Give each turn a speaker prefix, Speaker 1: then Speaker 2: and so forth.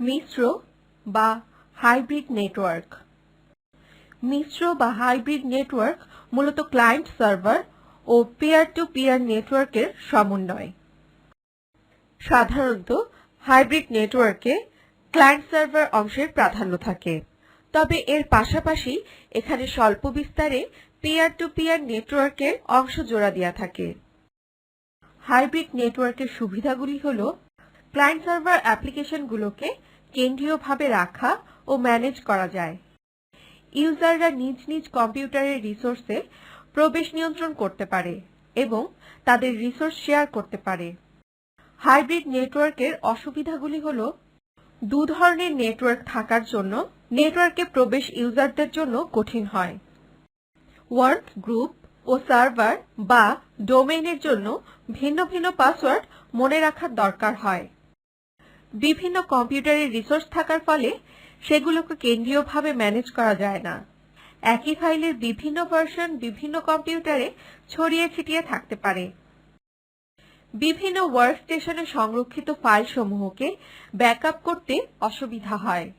Speaker 1: মিশ্র বা hybrid network. মিশ্র বা হাইব্রিড নেটওয়ার্ক মূলত ক্লায়েন্ট সার্ভার ও পিয়ার টু পিয়ার নেটওয়ার্কের সমন্বয়। সাধারণত হাইব্রিড নেটওয়ার্কে ক্লায়েন্ট সার্ভার অংশের প্রাধান্য থাকে। তবে এর পাশাপাশি এখানে স্বল্প বিস্তারে পিয়ার টু পিয়ার নেটওয়ার্কের অংশ জোড়া দেওয়া থাকে। হাইব্রিড নেটওয়ার্কের সুবিধাগুলি হল, ক্লায়েন্ট সার্ভার অ্যাপ্লিকেশনগুলোকে কেন্দ্রীয়ভাবে রাখা ও ম্যানেজ করা যায়। ইউজাররা নিজ নিজ কম্পিউটারের রিসোর্সে প্রবেশ নিয়ন্ত্রণ করতে পারে এবং তাদের রিসোর্স শেয়ার করতে পারে। হাইব্রিড নেটওয়ার্কের অসুবিধাগুলি হল, দু ধরনের নেটওয়ার্ক থাকার জন্য নেটওয়ার্কে প্রবেশ ইউজারদের জন্য কঠিন হয়। ওয়ার্ক গ্রুপ ও সার্ভার বা ডোমেইনের জন্য ভিন্ন ভিন্ন পাসওয়ার্ড মনে রাখার দরকার হয়। বিভিন্ন কম্পিউটারের রিসোর্স থাকার ফলে সেগুলোকে কেন্দ্রীয়ভাবে ম্যানেজ করা যায় না। একই ফাইলের বিভিন্ন ভার্সন বিভিন্ন কম্পিউটারে ছড়িয়ে ছিটিয়ে থাকতে পারে। বিভিন্ন ওয়ার্ক স্টেশনে সংরক্ষিত ফাইলসমূহকে ব্যাকআপ করতে অসুবিধা হয়।